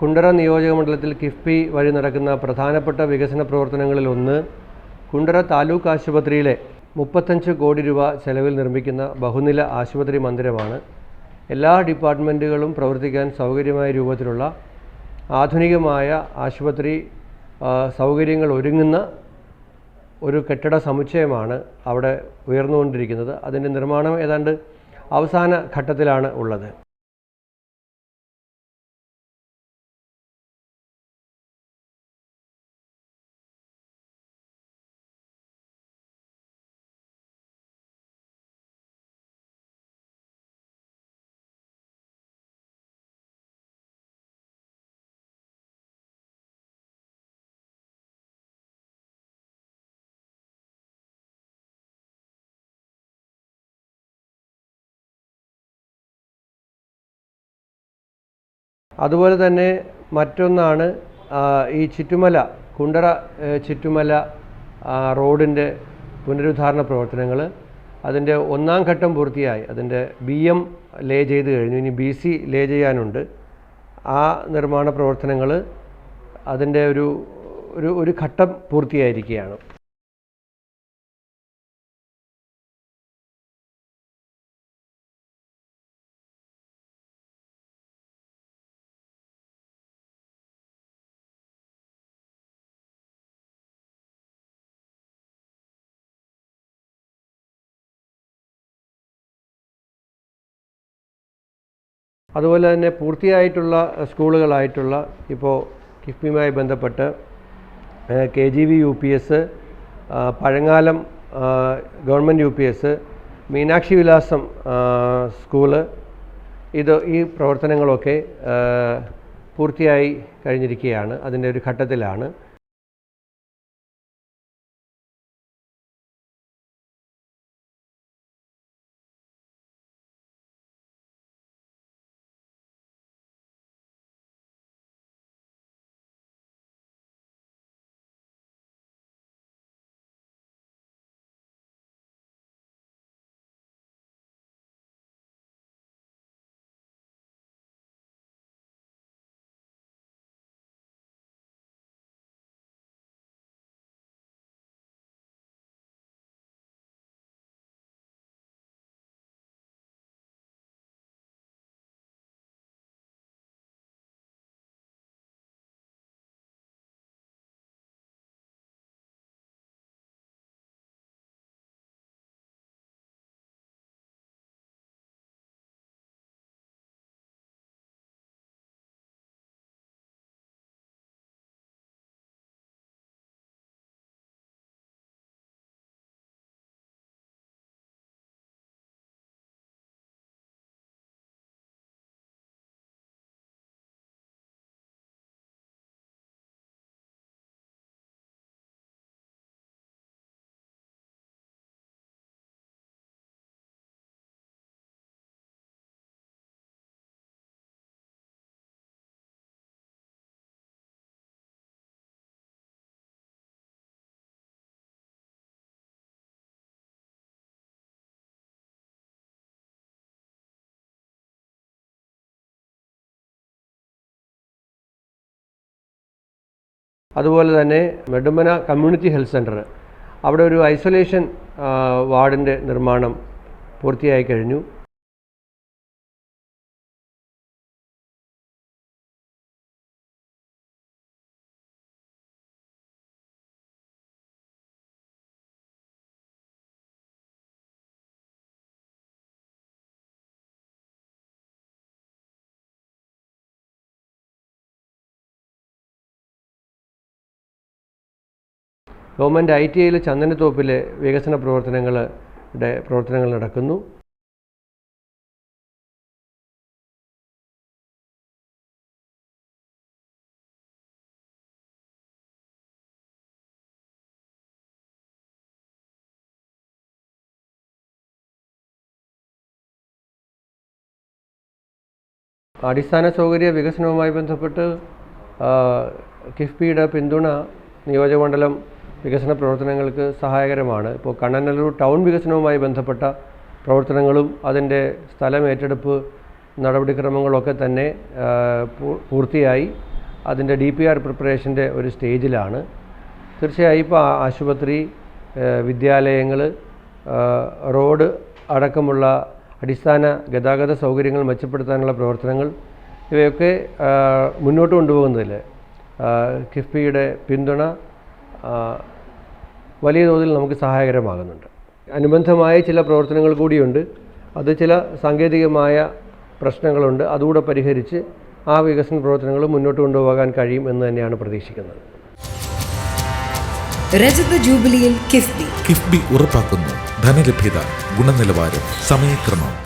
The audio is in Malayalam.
കുണ്ടറ നിയോജക മണ്ഡലത്തിൽ കിഫ്ബി വഴി നടക്കുന്ന പ്രധാനപ്പെട്ട വികസന പ്രവർത്തനങ്ങളിൽ ഒന്ന് കുണ്ടറ താലൂക്ക് ആശുപത്രിയിലെ മുപ്പത്തഞ്ച് കോടി രൂപ ചെലവിൽ നിർമ്മിക്കുന്ന ബഹുനില ആശുപത്രി മന്ദിരമാണ്. എല്ലാ ഡിപ്പാർട്ട്മെന്റുകളും പ്രവർത്തിക്കാൻ സൗകര്യമായ രൂപത്തിലുള്ള ആധുനികമായ ആശുപത്രി സൗകര്യങ്ങൾ ഒരുങ്ങുന്ന ഒരു കെട്ടിട സമുച്ചയമാണ് അവിടെ ഉയർന്നുകൊണ്ടിരിക്കുന്നത്. അതിന്റെ നിർമ്മാണം ഏതാണ്ട് അവസാന ഘട്ടത്തിലാണ് ഉള്ളത്. അതുപോലെ തന്നെ മറ്റൊന്നാണ് ഈ ചുറ്റുമല കുണ്ടറ ചുറ്റുമല റോഡിന്റെ പുനരുദ്ധാരണ പ്രവർത്തനങ്ങൾ. അതിന്റെ ഒന്നാം ഘട്ടം പൂർത്തിയായി. അതിന്റെ ബി എം ലേ ചെയ്ത് കഴിഞ്ഞു. ഇനി ബി സി ലേ ചെയ്യാനുണ്ട്. ആ നിർമ്മാണ പ്രവർത്തനങ്ങൾ അതിന്റെ ഒരു ഒരു ഒരു ഘട്ടം പൂർത്തിയായിരിക്കുകയാണ്. അതുപോലെ തന്നെ പൂർത്തിയായിട്ടുള്ള സ്കൂളുകളായിട്ടുള്ള ഇപ്പോൾ കിഫ്ബിയുമായി ബന്ധപ്പെട്ട് K G V U P S Pazhangalam government U P S Meenakshi Vilasam school ഇത് ഈ പ്രവർത്തനങ്ങളൊക്കെ പൂർത്തിയായി കഴിഞ്ഞിരിക്കുകയാണ് അതിന്റെ ഒരു ഘട്ടത്തിലാണ്. അതുപോലെ തന്നെ നെടുമന കമ്മ്യൂണിറ്റി ഹെൽത്ത് സെന്റർ അവിടെ ഒരു ഐസൊലേഷൻ വാർഡിന്റെ നിർമ്മാണം പൂർത്തിയായി കഴിഞ്ഞു. ഗവൺമെന്റ് ഐ ടി ഐയിൽ ചന്ദനത്തോപ്പിലെ വികസന പ്രവർത്തനങ്ങളുടെ പ്രവർത്തനങ്ങൾ നടക്കുന്നു. അടിസ്ഥാന സൗകര്യ വികസനവുമായി ബന്ധപ്പെട്ട് കിഫ്ബിയുടെ പിന്തുണ നിയോജകമണ്ഡലം വികസന പ്രവർത്തനങ്ങൾക്ക് സഹായകരമാണ്. ഇപ്പോൾ കണ്ണനല്ലൂർ ടൗൺ വികസനവുമായി ബന്ധപ്പെട്ട പ്രവർത്തനങ്ങളും അതിന്റെ സ്ഥലം ഏറ്റെടുപ്പ് നടപടിക്രമങ്ങളൊക്കെ തന്നെ പൂർത്തിയായി. അതിന്റെ ഡി പി ആർ പ്രിപ്പറേഷന്റെ ഒരു സ്റ്റേജിലാണ്. തീർച്ചയായും ഇപ്പോൾ ആശുപത്രി വിദ്യാലയങ്ങൾ റോഡ് അടക്കമുള്ള അടിസ്ഥാന ഗതാഗത സൗകര്യങ്ങൾ മെച്ചപ്പെടുത്താനുള്ള പ്രവർത്തനങ്ങൾ ഇവയൊക്കെ മുന്നോട്ട് കൊണ്ടുപോകുന്നതിൽ കിഫ്ബിയുടെ പിന്തുണ വലിയ തോതിൽ നമുക്ക് സഹായകരമാകുന്നുണ്ട്. അനുബന്ധമായ ചില പ്രവർത്തനങ്ങൾ കൂടിയുണ്ട്. അത് ചില സാങ്കേതികമായ പ്രശ്നങ്ങളുണ്ട്. അതുകൂടെ പരിഹരിച്ച് ആ വികസന പ്രവർത്തനങ്ങൾ മുന്നോട്ട് കൊണ്ടുപോകാൻ കഴിയും എന്ന് തന്നെയാണ് പ്രതീക്ഷിക്കുന്നത്. രജത ജൂബിലിയിൽ കിഫ്ബി. കിഫ്ബി ഉറപ്പാക്കുന്നു. ധനലഭ്യത ഗുണനിലവാരം സമയക്രമം.